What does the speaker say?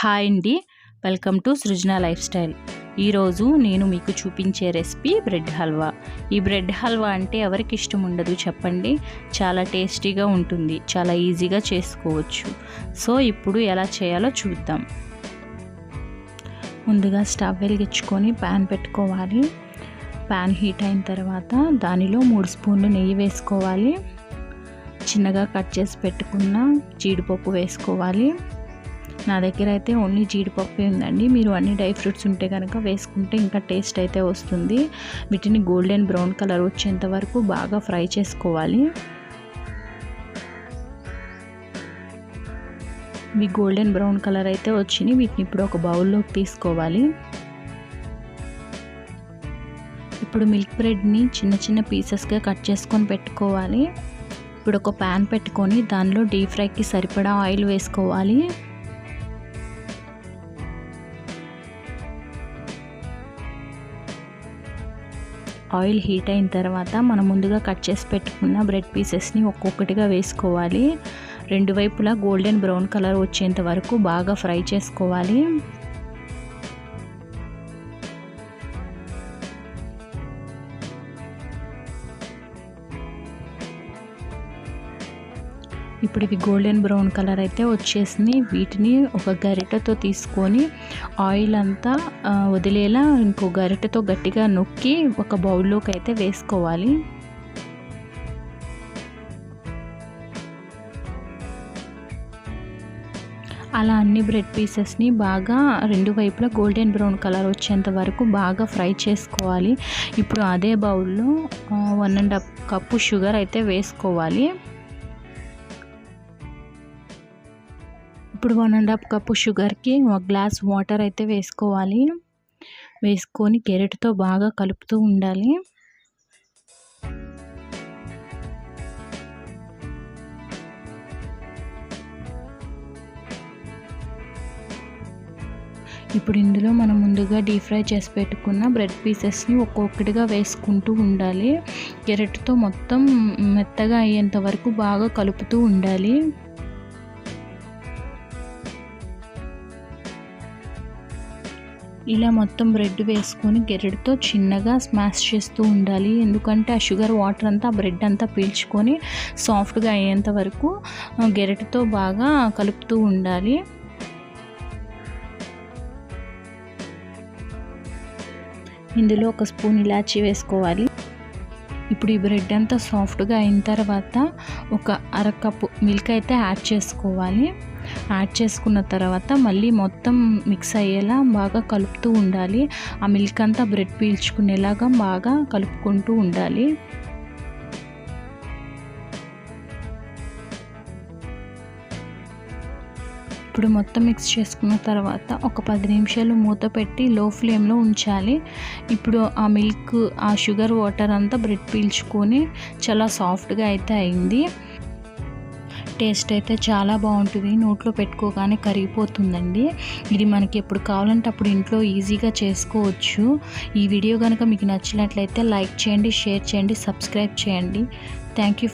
Hi అండి. Welcome to Srujana lifestyle. ఈరోజు నేను మీకు చూపించే రెసిపీ బ్రెడ్ హల్వా. ఈ బ్రెడ్ హల్వా అంటే ఎవరికి ఇష్టం ఉండదు చెప్పండి. చాలా టేస్టీగా ఉంటుంది. చాలా ఈజీగా చేసుకోవచ్చు. సో ఇప్పుడు ఎలా చేయాలో చూద్దాం. ముందుగా స్టవ్ వెలిగించుకొని ప్యాన్ పెట్టుకోవాలి. ప్యాన్ హీట్ అయిన తర్వాత దానిలో మూడు స్పూన్లు నెయ్యి వేసుకోవాలి. చిన్నగా కట్ చేసి పెట్టుకున్న జీడిపప్పు వేసుకోవాలి. నా దగ్గర అయితే ఓన్లీ జీడిపప్పు ఉందండి. మీరు అన్ని డ్రై ఫ్రూట్స్ ఉంటే కనుక వేసుకుంటే ఇంకా టేస్ట్ అయితే వస్తుంది. వీటిని గోల్డెన్ బ్రౌన్ కలర్ వచ్చేంత వరకు బాగా ఫ్రై చేసుకోవాలి. మీ గోల్డెన్ బ్రౌన్ కలర్ అయితే వచ్చినాయి వీటిని ఇప్పుడు ఒక బౌల్లోకి తీసుకోవాలి. ఇప్పుడు మిల్క్ బ్రెడ్ని చిన్న చిన్న పీసెస్గా కట్ చేసుకొని పెట్టుకోవాలి. ఇప్పుడు ఒక ప్యాన్ పెట్టుకొని దానిలో డీప్ ఫ్రైకి సరిపడా ఆయిల్ వేసుకోవాలి. ఆయిల్ హీట్ అయిన తర్వాత మనం ముందుగా కట్ చేసి పెట్టుకున్న బ్రెడ్ పీసెస్ని ఒక్కొక్కటిగా వేసుకోవాలి. రెండు వైపులా గోల్డెన్ బ్రౌన్ కలర్ వచ్చేంత వరకు బాగా ఫ్రై చేసుకోవాలి. ఇప్పుడు ఇవి గోల్డెన్ బ్రౌన్ కలర్ అయితే వచ్చేసింది. వీటిని ఒక గరిటెతో తీసుకొని ఆయిల్ అంతా వదిలేలా ఇంకో గరిటెతో గట్టిగా నొక్కి ఒక బౌల్లోకి అయితే వేసుకోవాలి. అలా అన్ని బ్రెడ్ పీసెస్ని బాగా రెండు వైపులా గోల్డెన్ బ్రౌన్ కలర్ వచ్చేంత వరకు బాగా ఫ్రై చేసుకోవాలి. ఇప్పుడు అదే బౌల్లో one and half cup sugar అయితే వేసుకోవాలి. ఇప్పుడు వన్ అండ్ హాఫ్ కప్పు షుగర్కి ఒక గ్లాస్ వాటర్ అయితే వేసుకోవాలి. వేసుకొని కెరెట్తో బాగా కలుపుతూ ఉండాలి. ఇప్పుడు ఇందులో మనం ముందుగా డీప్ ఫ్రై చేసి పెట్టుకున్న బ్రెడ్ పీసెస్ని ఒక్కొక్కటిగా వేసుకుంటూ ఉండాలి. కెరెట్తో మొత్తం మెత్తగా అయ్యేంత వరకు బాగా కలుపుతూ ఉండాలి. ఇలా మొత్తం బ్రెడ్ వేసుకొని గెరెడ్తో చిన్నగా స్మాష్ చేస్తూ ఉండాలి. ఎందుకంటే ఆ షుగర్ వాటర్ అంతా బ్రెడ్ అంతా పీల్చుకొని సాఫ్ట్గా అయ్యేంత వరకు గెరెట్తో బాగా కలుపుతూ ఉండాలి. ఇందులో ఒక స్పూన్ ఇలాచీ వేసుకోవాలి. ఇప్పుడు ఈ బ్రెడ్ అంతా సాఫ్ట్గా అయిన తర్వాత ఒక అరకప్పు మిల్క్ అయితే యాడ్ చేసుకోవాలి. యాడ్ చేసుకున్న తర్వాత మళ్ళీ మొత్తం మిక్స్ అయ్యేలా బాగా కలుపుతూ ఉండాలి. ఆ మిల్క్ అంతా బ్రెడ్ పీల్చుకునేలాగా బాగా కలుపుకుంటూ ఉండాలి. ఇప్పుడు మొత్తం మిక్స్ చేసుకున్న తర్వాత ఒక పది నిమిషాలు మూత పెట్టి లో ఫ్లేమ్లో ఉంచాలి. ఇప్పుడు ఆ మిల్క్ ఆ షుగర్ వాటర్ అంతా బ్రెడ్ పీల్చుకొని చాలా సాఫ్ట్గా అయితే అయింది. టేస్ట్ అయితే చాలా బాగుంటుంది. నోట్లో పెట్టుకోగానే కరిగిపోతుందండి. ఇది మనకి ఎప్పుడు కావాలంటే అప్పుడు ఇంట్లో ఈజీగా చేసుకోవచ్చు. ఈ వీడియో కనుక మీకు నచ్చినట్లయితే లైక్ చేయండి షేర్ చేయండి సబ్స్క్రైబ్ చేయండి. Thank you